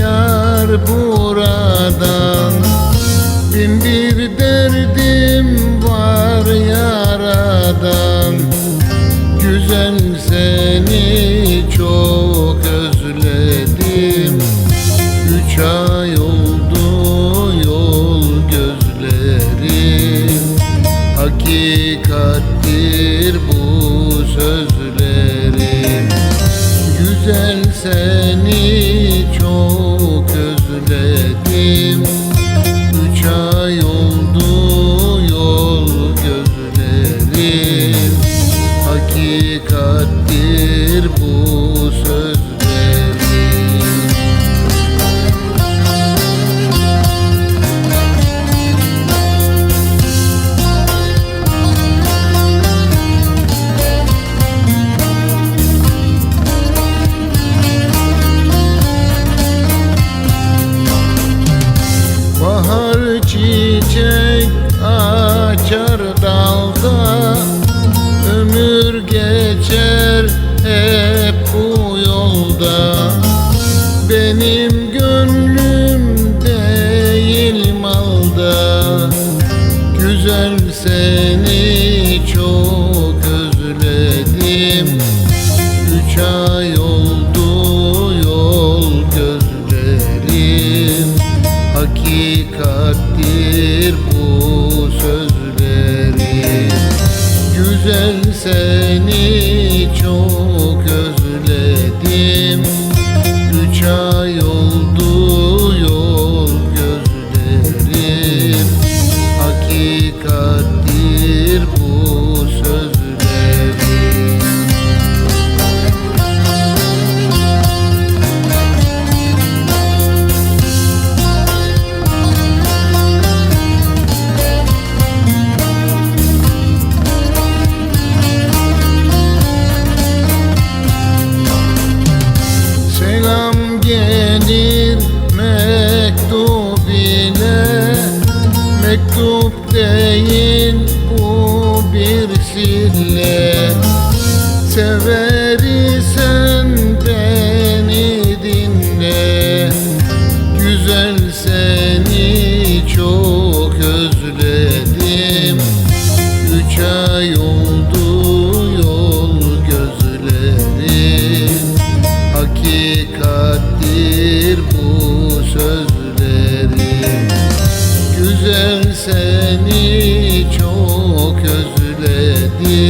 yar buradan. Bin bir derdim var yaradan. Güzel seni çok özledim. Üç ay oldu yol gözlerim. Hakikattir seni çok özledim çiçek açar dalda. Ömür geçer hep bu yolda. Benim gönlüm değil malda. Güzel seni Hakikattir bu sözlerim Güzel seni Selam gelir mektup ile. Mektup değil bu bir sille. Sever ise değildir bu sözlerim Güzel seni çok özledim.